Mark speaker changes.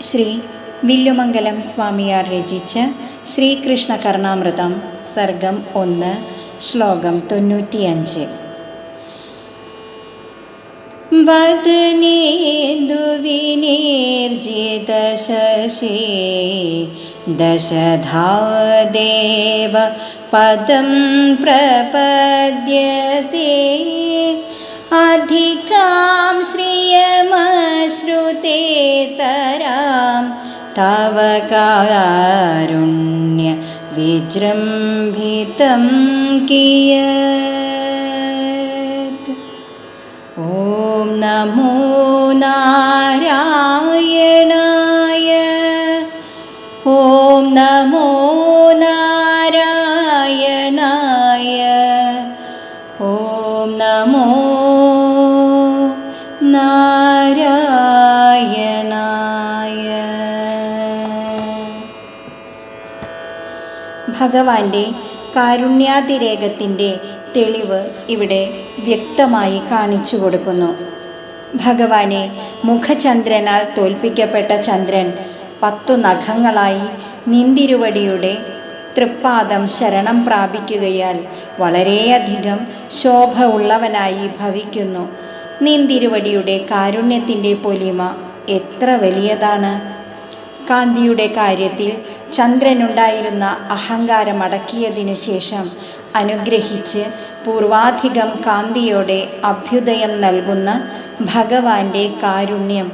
Speaker 1: ശ്രീ വില്ലുമംഗലം സ്വാമിയാർ രചിച്ച ശ്രീകൃഷ്ണ കർണാമൃതം സർഗം ഒന്ന് ശ്ലോകം തൊണ്ണൂറ്റിയഞ്ച്. വിനീർജിത ശശി ദശധാദേവ പദം പ്രപദ്യത്തെ അധികാം ശ്രിയമശ്രുതേതരാം तावकारुण्यविजृम्भितं कियत्। ॐ नमो नारायणाय। ॐ नमो नारायणाय। ॐ नमो ना ഭഗവാന്റെ കാരുണ്യാതിരേകത്തിന്റെ തെളിവ് ഇവിടെ വ്യക്തമായി കാണിച്ചു കൊടുക്കുന്നു. ഭഗവാനെ മുഖചന്ദ്രനാൽ തോൽപ്പിക്കപ്പെട്ട ചന്ദ്രൻ പത്തു നഖങ്ങളായി നിന്തിരുവടിയുടെ തൃപ്പാദം ശരണം പ്രാപിക്കുകയാൽ വളരെയധികം ശോഭ ഉള്ളവനായി ഭവിക്കുന്നു. നിന്തിരുവടിയുടെ കാരുണ്യത്തിന്റെ പൊലിമ എത്ര വലിയതാണ്? കാന്തിയുടെ കാര്യത്തിൽ ചന്ദ്രനുണ്ടായിരുന്ന അഹങ്കാരം അടക്കിയതിനു ശേഷം അനുഗ്രഹിച്ച് പൂർവാധികം കാന്തിയോടെ അഭ്യുദയം നൽകുന്ന ഭഗവാന്റെ കാരുണ്യം